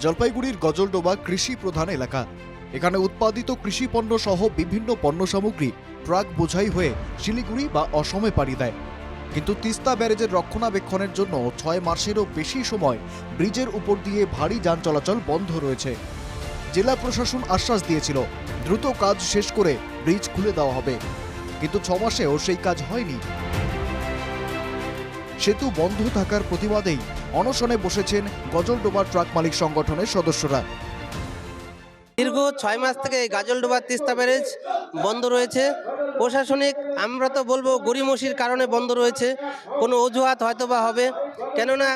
জলপাইগুড়ির গজলডোবা কৃষি প্রধান এলাকা। এখানে উৎপাদিত কৃষি পণ্য সহ বিভিন্ন পণ্য সামগ্রী ট্রাক বোঝাই হয়ে শিলিগুড়ি বা অসমে পাড়ি দেয়। কিন্তু তিস্তা ব্যারেজের রক্ষণাবেক্ষণের জন্য ছয় মাসেরও বেশি সময় ব্রিজের উপর দিয়ে ভারী যান চলাচল বন্ধ রয়েছে। জেলা প্রশাসন আশ্বাস দিয়েছিল, দ্রুত কাজ শেষ করে ব্রিজ খুলে দেওয়া হবে। কিন্তু ছ মাসেও সেই কাজ হয়নি। সেতু বন্ধ থাকার প্রতিবাদেই অনশনে বসেছেন গজলডোবা ট্রাক মালিক সংগঠনের সদস্যরা। দীর্ঘ ছয় মাস থেকে এই গাজলডোবার তিস্তা ব্যারেজ বন্ধ রয়েছে। প্রশাসনিক, আমরা তো বলব গরিমসির কারণে বন্ধ রয়েছে। কোনো অজুহাত হয়তো বা হবে। কেননা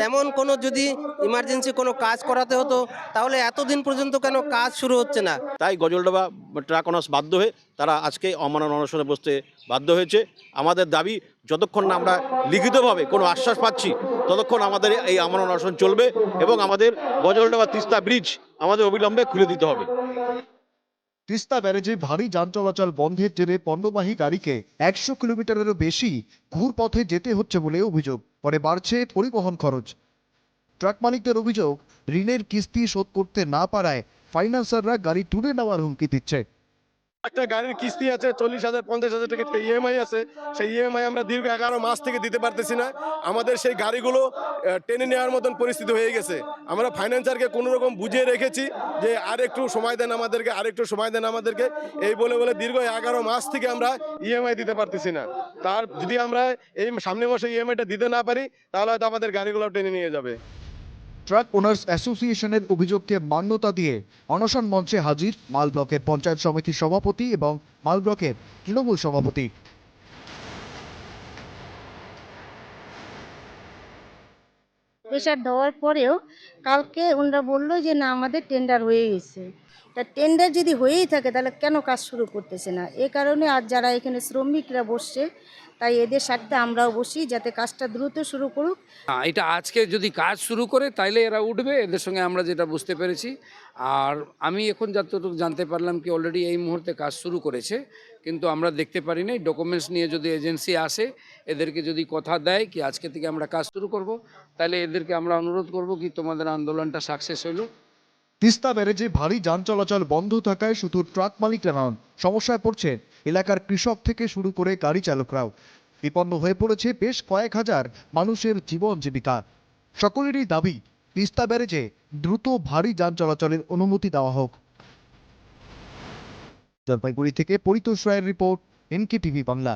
তেমন কোনো যদি ইমার্জেন্সি কোনো কাজ করাতে হতো, তাহলে এতদিন পর্যন্ত কেন কাজ শুরু হচ্ছে না? তাই গজলডোবা ট্রাক অনার্স বাধ্য হয়ে তারা আজকে অমানন অনশনে বসতে বাধ্য হয়েছে। আমাদের দাবি, যতক্ষণ না আমরা লিখিতভাবে কোনো আশ্বাস পাচ্ছি, ততক্ষণ আমাদের এই অমানন অনশন চলবে এবং আমাদের গজলডোবা তিস্তা ব্রিজ আমাদের অবিলম্বে খুলে দিতে হবে। তিস্তা ব্যারেজে ভারী যান চলাচল বন্ধের জেরে পণ্যবাহী গাড়িকে একশো কিলোমিটারেরও বেশি ঘুরপথে যেতে হচ্ছে বলে অভিযোগ। পরে বাড়ছে পরিবহন খরচ। ট্রাক মালিকদের অভিযোগ, ঋণের কিস্তি শোধ করতে না পারায় ফাইন্যান্সাররা গাড়ি তুলে নেওয়ার হুমকি দিচ্ছে। একটা গাড়ির কিস্তি আছে চল্লিশ হাজার, পঞ্চাশ হাজার টাকা ইএমআই আছে। সেই ইএমআই আমরা দীর্ঘ এগারো মাস থেকে দিতে পারতেছি না। আমাদের সেই গাড়িগুলো টেনে নেওয়ার মতন পরিস্থিতি হয়ে গেছে। আমরা ফাইন্যান্সারকে কোনো রকম বুঝিয়ে রেখেছি যে আর একটু সময় দেন আমাদেরকে আর একটু সময় দেন আমাদেরকে। এই বলে বলে দীর্ঘ এগারো মাস থেকে আমরা ইএমআই দিতে পারতেছি না। তার যদি আমরা এই সামনে মাসে ইএমআইটা দিতে না পারি, তাহলে হয়তো আমাদের গাড়িগুলো টেনে নিয়ে যাবে। ট্রাক ওনার্স অ্যাসোসিয়েশনের অভিযোগকে মান্যতা দিয়ে অনশন মঞ্চে হাজির মাল ব্লকের পঞ্চায়েত সমিতির সভাপতি এবং মাল ব্লকের তৃণমূল সভাপতি প্রেশার দেওয়ার পরেও কালকে ওনারা বলল যে, না, আমাদের টেন্ডার হয়ে গেছে। তা টেন্ডার যদি হয়েই থাকে, তাহলে কেন কাজ শুরু করতেছে না? এ কারণে আজ যারা এখানে শ্রমিকরা বসছে তাই এদের সাথে আমরাও বসি, যাতে কাজটা দ্রুত শুরু করুক। এটা আজকে যদি কাজ শুরু করে, তাইলে এরা উঠবে, এদের সঙ্গে আমরা যেটা বুঝতে পেরেছি। আর আমি এখন যতটুকু জানতে পারলাম কি অলরেডি এই মুহূর্তে কাজ শুরু করেছে, কিন্তু আমরা দেখতে পারি নাই। ডকুমেন্টস নিয়ে যদি এজেন্সি আসে, এদেরকে যদি কথা দেয় কি আজকে থেকে আমরা কাজ শুরু করব তাহলে এদেরকে আমরা অনুরোধ করব কি তোমাদের আন্দোলনটা সাকসেস হলো তিস্তা ব্যারেজে ভারী যান চলাচল বন্ধ থাকায় শুধু ট্রাক মালিকরা নন, সমস্যায় পড়ছে এলাকার কৃষক থেকে শুরু করে গাড়ি চালকরাও। বিপন্ন হয়ে পড়েছে বেশ কয়েক হাজার মানুষের জীবন জীবিকা। সকলেরই দাবি, তিস্তা ব্যারেজে দ্রুত ভারী যান চলাচলের অনুমতি দেওয়া হোক। জলপাইগুড়ি থেকে পরিতোষ রায়ের রিপোর্ট এনকে টিভি বাংলা।